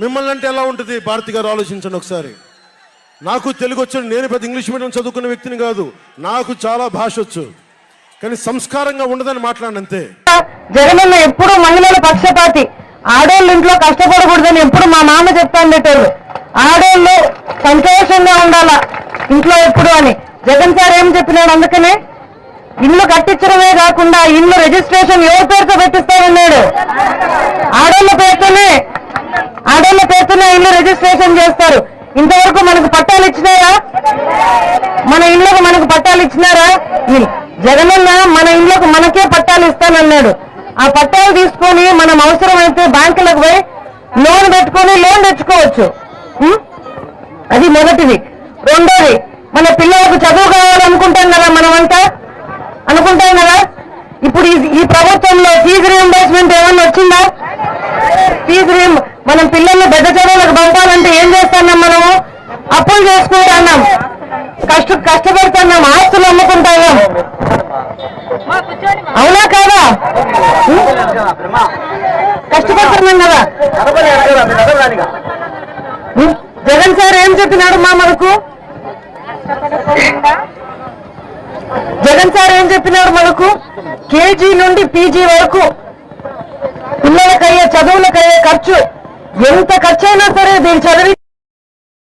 మిమ్మల్ని అంటే ఎలా ఉంటుంది? భారతి గారు ఆలోచించండి ఒకసారి. నాకు తెలుగు వచ్చాడు నేను పెద్ద ఇంగ్లీష్ మీడియం చదువుకున్న వ్యక్తిని కాదు. నాకు చాలా భాష వచ్చు. కానీ సంస్కారంగా ఉండదని మాట్లాడిన అంతే. జగనన్న ఎప్పుడు మహిళల పక్షపాతి. ఆడోళ్ళు ఇంట్లో కష్టపడకూడదని ఎప్పుడు మా నాన్న చెప్తాండేటోళ్ళు ఆడోళ్ళు సంతోషంగా ఉండాల? ఇంట్లో ఎప్పుడు అని. జగన్ సార్ ఏం చెప్పినాడు అందుకనే? ఇల్లు కట్టించడమే కాకుండా ఇల్లు రిజిస్ట్రేషన్ ఎవరి పేరుతో పెట్టిస్తానన్నాడు? ఆడోళ్ళ పేరుతోనే ఆడోళ్ళ పేరుతోనే ఇల్లు రిజిస్ట్రేషన్ చేస్తారు. ఇంతవరకు మనకు పట్టాలు ఇచ్చినారా? మన ఇళ్ళకు మనకు పట్టాలు ఇచ్చినారా? జగనన్న మన ఇళ్ళకు మనకే పట్టాలు ఇస్తానన్నాడు. ఆ పట్టాలు తీసుకొని మనం అవసరమైతే బ్యాంకులకు పోయి లోన్ పెట్టుకొని లోన్ తెచ్చుకోవచ్చు. అది మొదటిది. రెండోది మన పిల్లలకు చదువు కావాలనుకుంటాం కదా మనమంతా? అనుకుంటాం కదా? ఇప్పుడు ఈ- ఈ ప్రభుత్వంలో ఫీజు రీఎంబర్స్మెంట్ ఏమన్నా వచ్చిందా? ఫీజు రీఎంబర్ మనం పిల్లల్ని పెద్ద చదువులకు పంపాలంటే ఏం చేస్తున్నాం మనము? అప్పులు చేసుకుంటున్నాం. కష్ట కష్టపడుతున్నాం. ఆస్తులు అమ్ముకుంటున్నాం. అవునా కాదా? కష్టపడుతున్నాం కదా. జగన్ సార్ ఏం చెప్పినాడు మా మనకు? జగన్ సార్ ఏం చెప్పినాడు మనకు? కేజీ నుండి పీజీ వరకు పిల్లలకయ్యే చదువులకయ్యే ఖర్చు ఎంత ఖర్చైనా సరే దీన్ని చదివి